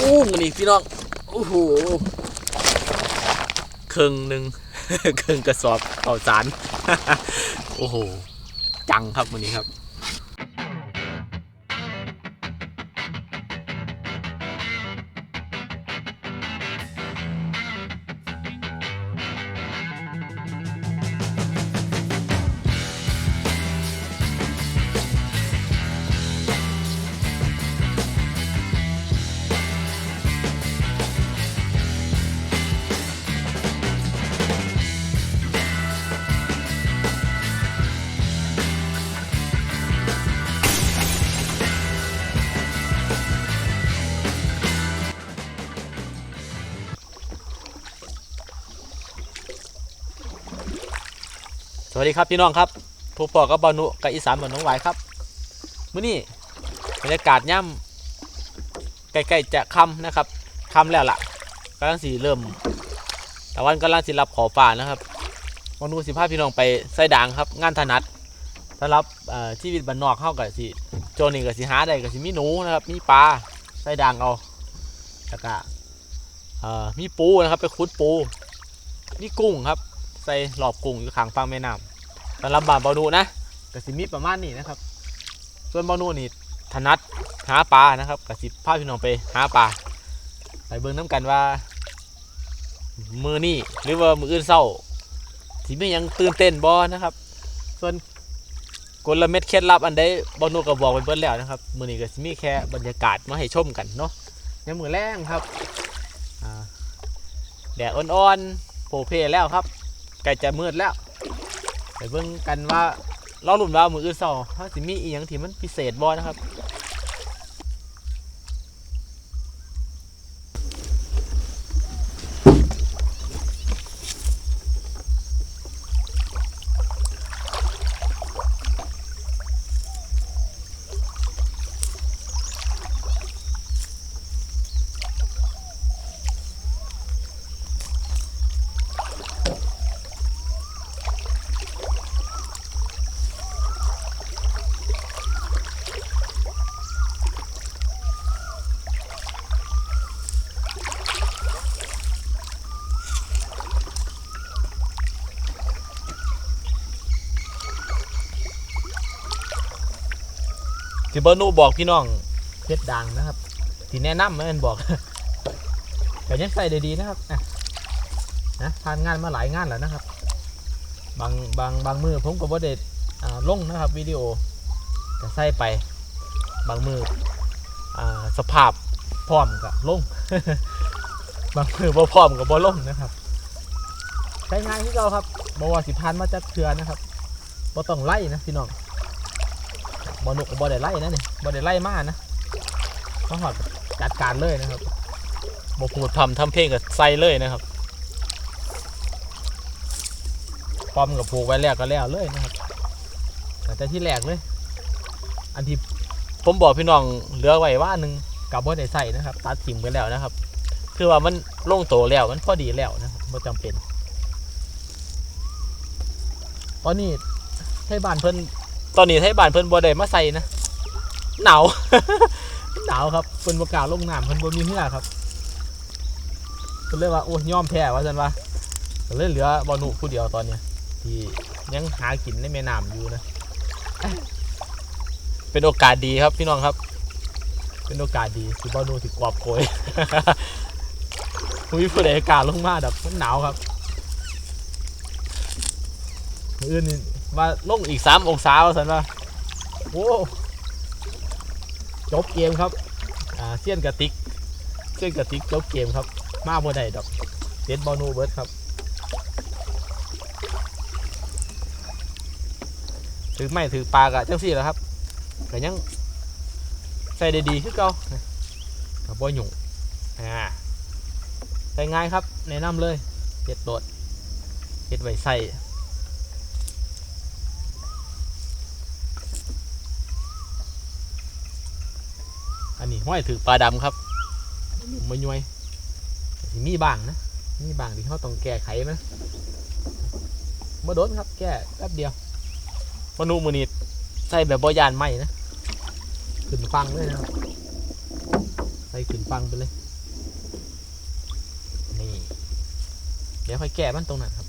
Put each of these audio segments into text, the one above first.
อู้มันนี่พี่น้องโอ้โหครึ่งหนึ่งครึ่งกระสอบข้าวสาร โอ้โห จังครับมันนี้ครับ วัสดีครับพี่น้องครับผู้ปอกับบานุกับอีสานเหมือนน้องไหวครับมื้อนี้บรรยากาศย่ำใกล้ๆจะค่ำนะครับค่ำแล้วล่ะกำลังสีเริ่มต่วันกำลังสิรับขอป่านะครับบานุสิพาพี่น้องไปไส้ด่างครับ งานถนัดสำหรับชีวิตบ้านนอกเข้ากับสิโจนี่กับสิหาได้กับสิมีหนูนะครับมีปลาไส้ด่างเอาแล้วก็มีปูนะครับไปขุดปูมีกุ้งครับใส่หลอบกุ้งอยู่ข้างฝั่งแม่น้ำ สำหรับบานบอนูนะกสิมีประมาณนี้นะครับ ส่วนบอนูนี่ถนัดหาปลานะครับกสิพาพี่น้องไปหาปลาไปเบิ่งน้ำกันว่า มือนี่หรือว่ามืออื่นเศร้าที่ไม่ยังตื่นเต้นบอนะครับ ส่วนกลเม็ดเคล็ดลับอันใดบอนูก็บอกไปเบิ่แล้วนะครับ มือนี้ก็สิมีแค่บรรยากาศมาให้ชมกันเนาะในมือแรงครับอ่าแดดอ่อนๆโผล่เพแล้วครับใกล้จะมืดแล้ว ไปเบิ่งกันว่าเราหลุนว่ามืออื่นเศร้าถ้าสิมีอีหยังที่มันพิเศษบ่นะครับ ที่เบอร์นูบอกพี่น้องเพชรดังนะครับที่แนะนำมันบอกแต่ยังใส่ได้ดีนะครับนะผ่านงานมาหลายงานแล้วนะครับ บางบางบางมือผมก็บ่ได้อ่าลงนะครับวิดีโอแต่ใส่ไปบางมืออ่าสภาพพร้อมกับลงบางมือบ่พร้อมกับบ่ลงนะครับใช้งานที่เราครับบ่ว่าสิพานมาจากเทือนะครับบ่ต้องไล่นะพี่น้อง บอนุกบบอได้ไล่นะนี่บอได้ไล่มากนะต้องหอดจัดการเลยนะครับบอพูดทำทำเพลงกับใส่เลยนะครับปอมกับผูกไว้แล้วก็แล้วเลยนะครับแต่ที่แรกเลย อันที่ผมบอกพี่น้องเหลือไว้ว่าหนึ่งกับบอได้ใส่นะครับ ตัดถิ่มไปแล้วนะครับ คือว่ามันลงโตแล้วมันพอดีแล้วนะครับไม่จำเป็นตอนนี้ให้บ้านเพิ่น ตอนนี้ไทยบ้านเพิ่นบ่ได้มาใส่นะหนาว หนาวครับเพิ่นบ่กล้าลงน้ำเพิ่นบ่มีเหือครับเพิ่นเลยว่าโอ้ยยอมแพ้ว่าซั่นว่าเลยเหลือบ่หนุผู้เดียวตอนนี้ยที่ยังหากินในแม่น้ำอยู่นะเป็นโอกาสดีครับพี่น้องครับ เป็นโอกาสดีที่บ่หนุที่กวาบโกยมีผู้ใดกล้าลงมาดอกมันหนาวครับมื้ออื่นนี่ ว่าลงอีกสามองศาว่าสันว่าโอ้จบเกมครับอ่าเซียนกระติกเซียนกระติกจบเกมครับ มาบ่ได้ดอกเด็ดบอลนูเบิร์ดครับถือไม่ถือปลากะจังสี่แหล้วครับแต่ยังใส่ได้ดีคือเก่ากับบ่หยุ่งอ่าใส่ง่ายครับแนะนำเลยเจ็ดโดดเจ็ดไว้ใส่ นี้ห้อยถือปลาดำครับมาย่วยมีบางนะมีบางที่เขาต้องแก้ไขนะมาโดนครับ แก้แป๊บเดียวมนูมือนีใส่แบบบอยานไหมนะขึ้นฟังเลยนะครับใส่ขึ้นฟังไปเลยนี่เดี๋ยวค่อยแก้มันตรงนั้นครับ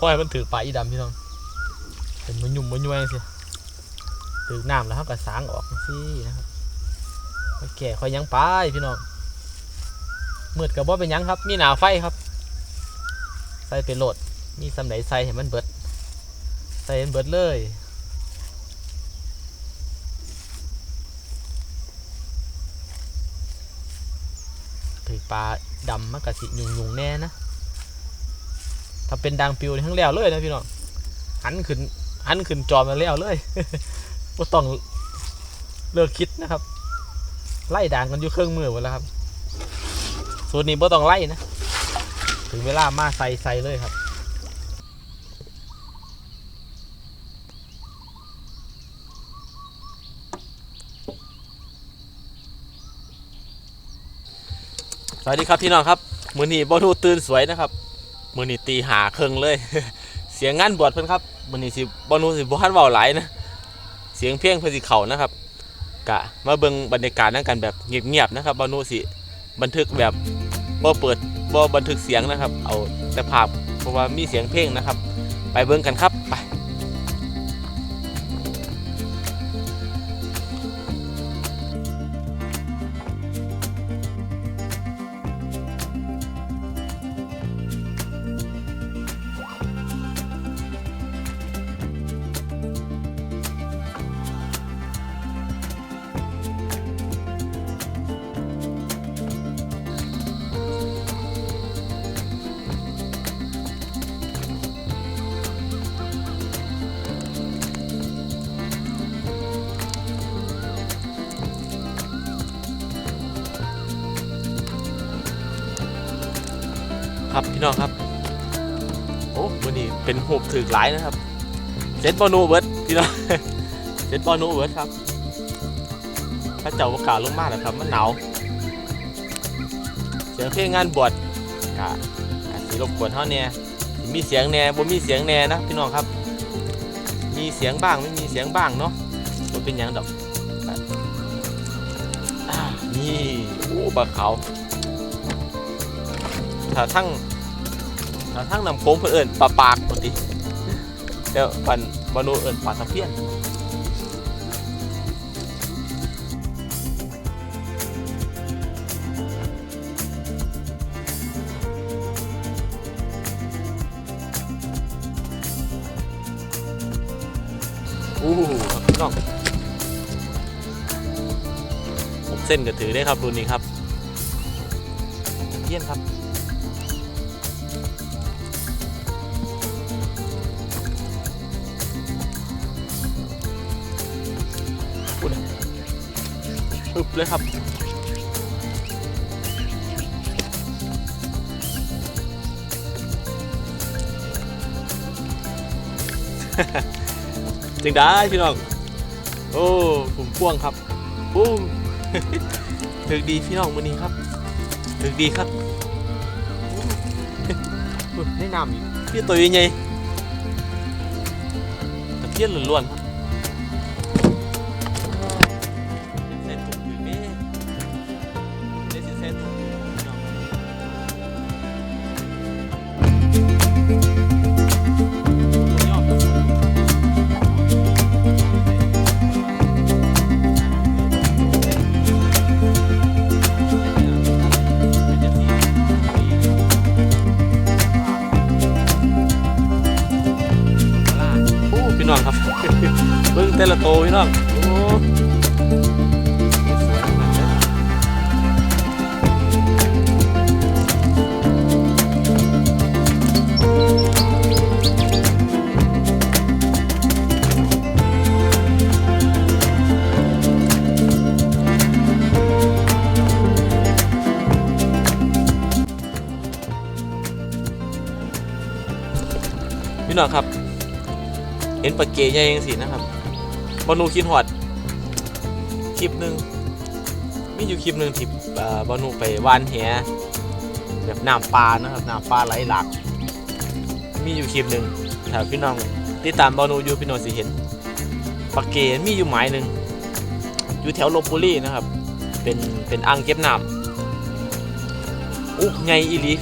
พ่อยมันถือปลาอีดำพี่น้องเป็นมันยุ่มมันยุ่ยสิถือน้ำแล้วเขาก็สางออกสินะครับค่อยแก่ค่อยยั้งไปพี่น้องมืดกับว่าเป็นยังครับ มีหนาไฟครับ ใส่เป็นโหลด มีสำไหนใส่ให้มันเบิด ใส่ให้มันเบิดเลยถือปลาดำมันกะสิยุงยุงๆแน่นะ ถ้าเป็นดังปิวทั้งแล้วเลยนะพี่น้องหันขึ้นหันขึ้นจอมาแล้วเลยบ่ต้องเลิกคิดนะครับ ไล่ด่างกันอยู่เครื่องมือหมดแล้วครับ สูตรนี้บ่ต้องไล่นะ ถึงเวลามาใส่ใส่เลยครับสวัสดีครับพี่น้องครับมือนี้บอนูตื่นสวยนะครับ มือนี่ตีหาเครื่องเลย เสียงงานบวชเพิ่นครับมือนี่สิบอนูสิบพันเว้าหลายนะ เสียงเพลงเพิ่นสิเข่านะครับ กะมาเบิ่งบรรยากาศนั่งกันแบบเงียบๆนะครับบอนูสิบันทึกแบบบ่เปิดบ่บันทึกเสียงนะครับ เอาแต่ภาพเพราะว่ามีเสียงเพลงนะครับ ไปเบิ่งกันครับไป พี่น้องครับโอ้วันนี้เป็นหูบถือหลายนะครับเซ็ตบอนูเบิร์ดพี่น้องเซ็ตบอนูเบิร์ดครับ ถ้าเจ้าประกาศลงมาแล้วครับมันหนาวเสียงเพลงงานบวชกะสิรบกวนเท่าเนี่ยมีเสียงแหน่บ่มีเสียงแหน่นะพี่น้องครับ มีเสียงบ้างไม่มีเสียงบ้างเนาะบ่เป็นยังดอกอ่านี่โอ้ปลาขาวถ้าทั้งาทั้งนำโค้งเพื่นเอิญปลาปากปกติเดี๋ยวปันบานูเอิญปลาตะเพียนอู้หูครับพี่น้องผมเส้นก็ถือได้ครับรุ่นนี้ครับตะเพียนครับ เลยครับ จึงได้พี่น้อง โอ้ผมพ่วงครับโอ้ถึกดีพี่น้องวันนี้ครับถึกดีครับโอ้ได้น้ำอีกพี่ตัวใหญ่ตะเพียนล้วนๆครับ แต่ละโตพี่น้องพี่น้องครับ เห็นปลาเกยใหญ่ยังสินะครับ บอนูคิดหอดคลิปหนึ่งมีอยู่คลิปหนึ่งที่เอ่อบอนูไปว่านแหแบบน้ำปลานะครับน้ำปลาไหลหลากมีอยู่คลิปหนึ่งถ้าพี่น้องติดตามบอนูอยู่พี่น้องสิเห็นปลาเกมีอยู่หมายหนึ่งอยู่แถวลบบุรีนะครับ เป็นเป็นอ่างเก็บน้ำอุ๊ไงอีหลี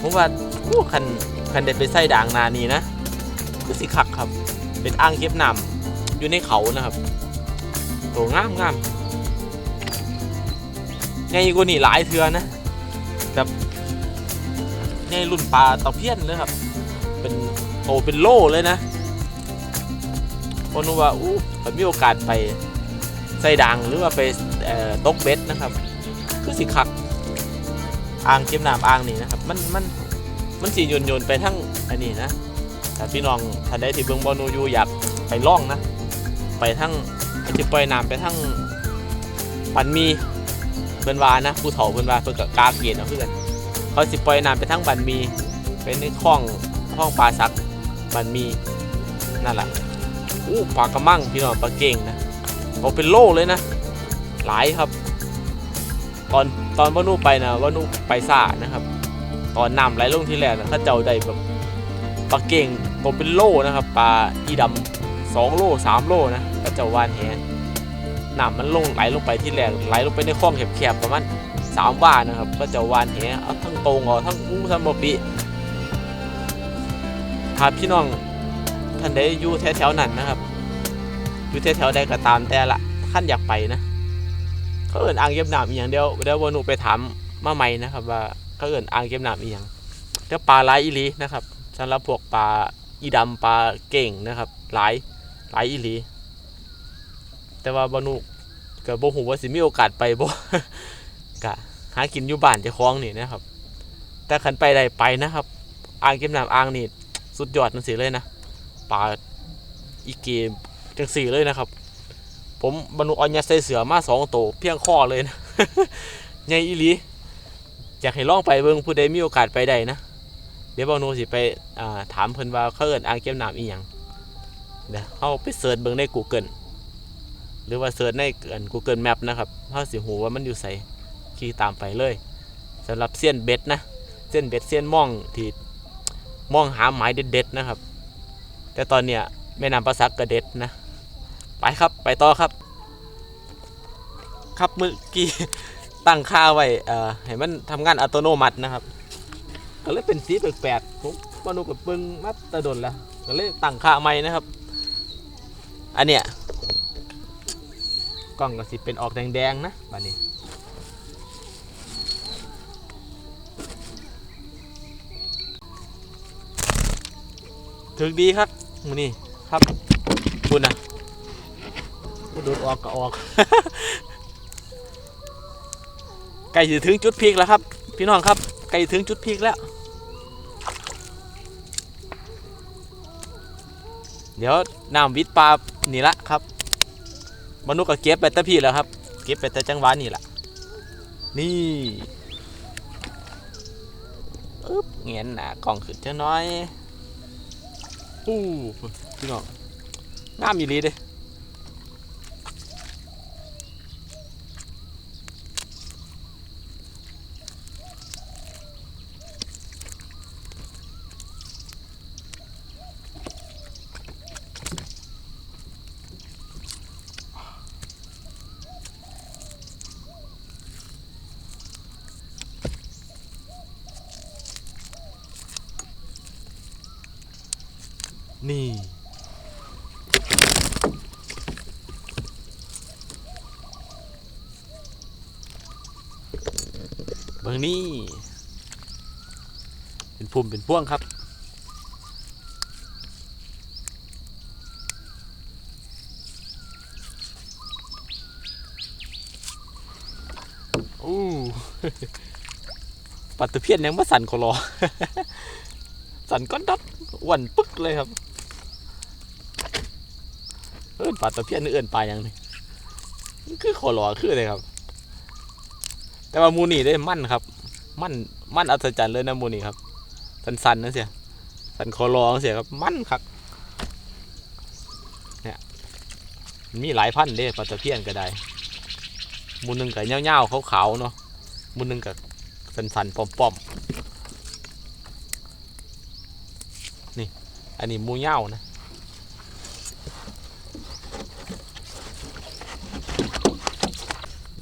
ผมว่าอู้คันคันเด็ดไปใส่ด่างนานี่นะคือสิคักครับ เป็นอ่างเก็บน้ำ อยู่ในเขานะครับตัวงามงามไงกว่านี่หลายเทือนะแบบไงรุ่นปลาตะเพียนเลยครับ เป็นโตเป็นโล่เลยนะพอนูว่าอู้ผมมีโอกาสไปใส่ด่างหรือว่าไปตกเบ็ดนะครับ คือสิคักอ่างเก็บน้ำอ่างนี่นะครับ มันมันมันสีโยนโยนไปทั้งอันนี้นะแต่พี่น้องท่านใดที่เบิ่งบอนูอยู่อยากไปล่องนะ ไปทั้งไอจิปล่อยน้ำไปทั้งปันมีเพิ่นวานะผู้เฒ่าเพิ่นวาเพิ่นกับกาเกียนเอาเพื่อนเขาสิปล่อยน้ำไปทั้งบันมีไปในคลองคลองปลาสักบันมีนั่นแหละอู้ปลากระมังพี่น้องปลาเก่งนะเอาเป็นโล่เลยนะ หลายครับ ตอนตอนว่านูไปนะว่านูไปซ่านะครับ ตอนน้ำไหลลงที่แรกนะเขาเจ้าได้แบบปลาเก่งตัวเป็นโล่นะครับปลาอีดำสองโล่สามโล่นะ เขาเจ้าวานแหน้ำมันลงไหลลงไปที่แรกไหลลงไปในคลองแคบๆประมาณสามว่านะครับ ก็จะวานแหเอาทั้งตรงเอาทั้งอู้ทั้งบปีถ้าพี่น้องท่านใดอยู่แถวๆนั้นนะครับอยู่แถวๆใดก็ตามแต่ละท่านอยากไปนะเขาเอินอ่างเก็บน้ำอีกอย่างเดียวเดี๋ยววันหนูไปถามมาใหม่นะครับว่าเขาเอินอ่างเก็บน้ำอีกอย่างเดี๋ยวปลาหลายอีลีนะครับสำหรับพวกปลาอีดำปลาเก่งนะครับหลายหลายอีลี แต่ว่าบานุกับบ่หูว่าสิมีโอกาสไปบ่กะหากินอยู่บ้านจะคล้องนี่นะครับ แต่ขันไปได้ไปนะครับ อ่างเก็บน้ำอ่างนี่สุดยอดจังสีเลยนะปลาอีเกมจังสีเลยนะครับ ผมบรรลุอัญญาใส่เสือมาสองโตวเพียงข้อเลยนะใหญ่อีหลีอยากให้ลองไปเบิ่งผู้ใดมีโอกาสไปได้นะ เดี๋ยวบอนูสิไปอ่าถามเพิ่นว่าเขาเอิ้นอ่างเก็บน้ำอีหยังเดี๋ยวเขาไปเสิร์ชเบิ่งใน Google หรือว่าเสิร์ชในอัน Google Map นะครับเขาสิหูว่ามันอยู่ไสขี่ตามไปเลยสำหรับเซียนเบ็ดนะเซียนเบ็ดเซียนม่องที่ม่องหาหมายเด็ดๆนะครับ แต่ตอนเนี้ยแม่น้ำประสักก็เด็ดนะ ไปครับไปต่อครับ ครับเมื่อกี้ตั้งค่าไว้เอ่อให้มันทำงานอัตโนมัตินะครับก็เลยเป็นสีแปลกๆผมมาดูกับเบิ้งมาแตะดนแล้วก็เลยตั้งค่าใหม่นะครับ อันเนี้ย ล้องก็สิเป็นออกแดงๆนะบัดนี้ถึงดีครับมือนี่ครับคุณนะก็โดดออกก็ออกใกล้จะถึงจุดพีคแล้วครับ พี่น้องครับใกล้ถึงจุดพีคแล้ว เดี๋ยวน้ำวิทย์ปลานี่ละครับ มนุษย์ก็เก็บไปแต่พี่แล้วครับ เก็บไปแต่จังหวะนี่แหละนี่อึ๊บเงียนหนากล่องขึ้นเจ้าน้อยอู้พี่น้องงามอีหลีเด้ นี่ เบิ่งนี่เป็นพุ่มเป็นพ่วงครับอู้ปัตตเพียนยังมาสั่นคอรอ สั่นก้อนดัดอ้วนปึ๊กเลยครับ อิ้นปลาตะเพียนเอิ้นปลาอย่างนี้คือคอรอคือเลยครับ แต่ว่ามูนี่ได้มั่นครับ มั่นมั่นอัศจรรย์เลยนะมูนี่ครับ สันๆนะเสียสันคอรอเสียครับ มั่นครับเนี่ยมันมีหลายพันธุ์เด้ปลาตะเพียนก็ได้มูนึงกับเงาๆขาวๆเนาะมูนึงกับสันๆป้อมๆนี่ อันนี้มูเงานะ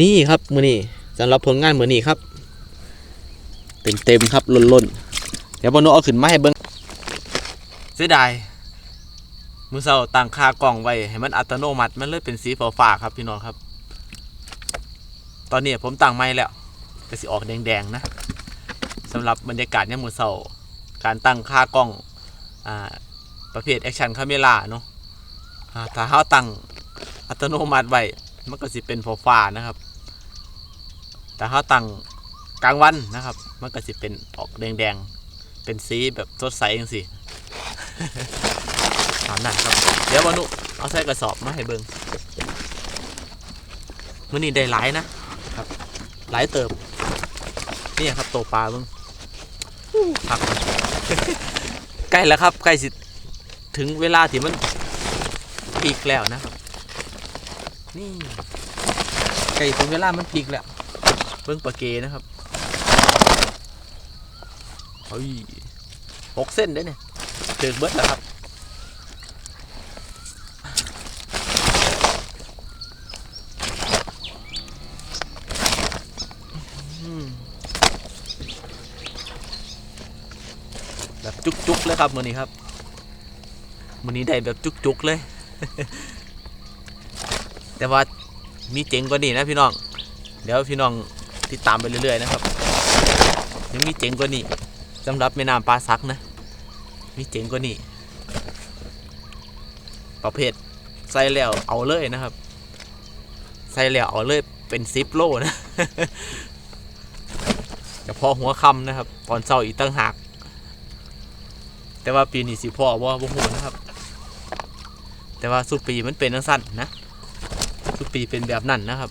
นี่ครับมือนี้สำหรับผลงานมือนี้ครับ เต็มเต็มๆครับล้นๆเดี๋ยวบอนุเอาขึ้นมาให้เบิ้งเสียดายมือเสาตั้งคากล่องไว้ให้มันอัตโนมัติมันเลยเป็นสีฟ้าๆครับพี่น้องครับ ตอนนี้ผมตั้งไม่แล้วก็สิออกแดงๆนะสำหรับบรรยากาศเนี่ยมือเสาการตั้งค่ากล้องอ่าประเภทแอคชั่นคาเมล่าเนาะอ่าถ้าเขาตั้งอัตโนมัติไว้มันก็สิเป็นฟ้าๆนะครับ แต่เขาตั้งกลางวันนะครับ มันก็สิเป็นออกแดงๆ เป็นสีแบบสดใสจังสิตามนั้นครับ เดี๋ยววานุเอาใส่กระสอบมาให้เบิงมื่อนี้ได้หลายนะครับ หลายเติบ นี่ครับโตปลาเบิงอู้พักใกล้แล้วครับใกล้สิถึงเวลาที่มันปีกแล้วนะครับนี่ใกล้ถึงเวลามันปีกแล้ว เบิ้งปลาเกนะครับเฮ้ยหกเส้นได้เนี่ยเจอเบิดแล้วครับแบบจุกๆเลยครับมือนี้ครับมือนี้ได้แบบจุกๆเลย แต่ว่ามีเจ๋งกว่านี้นะพี่น้อง เดี๋ยวพี่น้อง ติดตามไปเรื่อยๆนะครับ ยังมีเจ๋งกว่านี้สำหรับแม่น้ำปลาซักนะ มีเจ๋งกว่านี้ประเภทใส่แล้วเอาเลยนะครับใส่แล้วเอาเลยเป็นซิปโลนะเฉพาะหัวคำนะครับ ตอนเช้าอีกตั้งหากแต่ว่าปีนี้สิพ่อว่าบ่ฮู้นะครับ แต่ว่าสุปีมันเป็นจังสั้นนะสุปีเป็นแบบนั้นนะครับ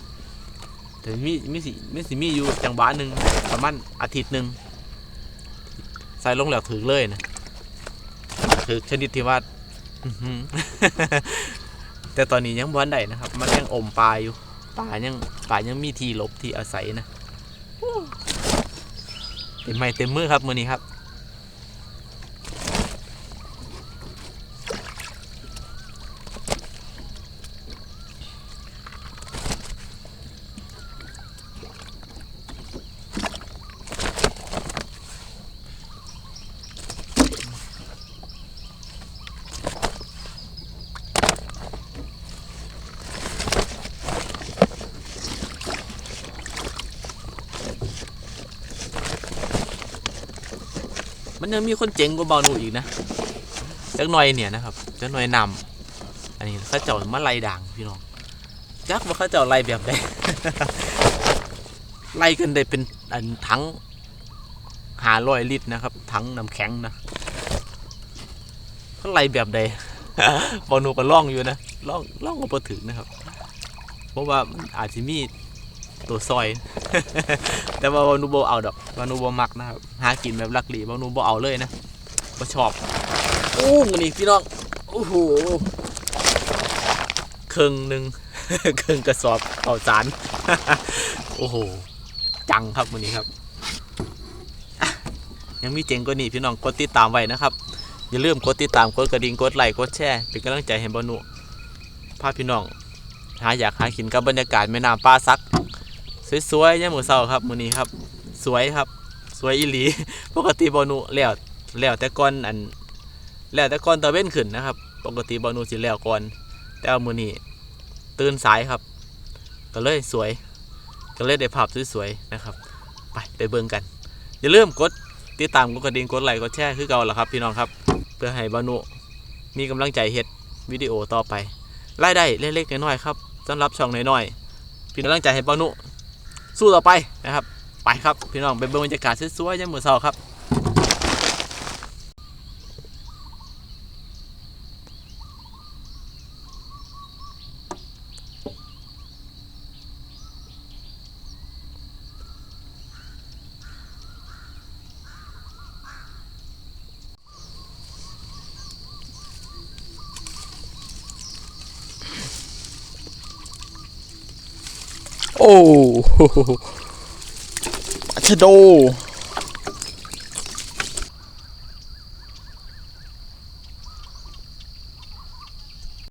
แต่มีมีสิมีสิมีอยู่จังหวะหนึ่งประมาณอาทิตย์หนึ่งใส่ลงแล้วถือเลยนะถือชนิดที่ว่าอื้อหือแต่ตอนนี้ยังบ้านใดนะครับ มันยังอมปลาอยู่ปลายังปลายังมีที่หลบที่อาศัยนะเต็มไม้เต็มมือครับมือนี้ครับ มันยังมีคนเจ๋งกว่าบอลนูอีกนะจักหน่อยเนี่ยนะครับจักหน่อยนำอันนี้ข้าเจ้ามาไล่ด่างพี่น้องจักว่าข้าเจ้าไล่แบบใดไล่กันได้เป็นอันถังหาร้อยลิตรนะครับถังน้ำแข็งนะเขาไล่แบบใดบอลนูก็ล่องอยู่นะล่องล่องก็พอถึงนะครับ เพราะว่าอาจจะมี ตัวซอย แต่ว่าบอนูโบเอาดอกบอนูโบมักนะครับหากินแบบลักหลีบอนูโบเอาเลยนะก็ชอบโอ้มันนี่พี่น้องโอ้โหครึ่งหนึ่งครึ่งกระสอบเข่าสารโอ้โหจังครับมันนี้ครับ ยังมีเจ๋งกว่านี้พี่น้องกดติดตามไว้นะครับอย่าลืมกดติดตามกดกระดิ่งกดไลค์กดแชร์เป็นกำลังใจให้บอนุพาพพี่น้องหาอยากหากินกับบรรยากาศแม่น้ำปลาซัก สวยๆเนี่ยามมือเศร้าครับมือนี้ครับ สวยครับ สวยอีหลี ปกติบอนุแล้วแล้วแต่ก่อนอันแล้วแต่ก่อนตะเว้นขึ้นนะครับ ปกติบอนุสิแล้วก่อน แต่เอามือนี้ตื่นสายครับ ก็เลยสวย ก็เลยได้ภาพสวยๆนะครับ ไปไปเบิ่งกัน อย่าลืมกดติดตามกดกระดิ่งกดไลค์กดแชร์คือเก่าละครับ พี่น้องครับ เพื่อให้บอนุมีกำลังใจเฮ็ดวิดีโอต่อไปรายได้เล็กๆน้อยๆครับสำหรับช่องน้อยๆเป็นกำลังใจให้บอนุ สู้ต่อไปนะครับ ไปครับพี่น้องเป็นบรรยากาศสวยๆยามมื้อเช้าครับ โอ้โหปลาชะโด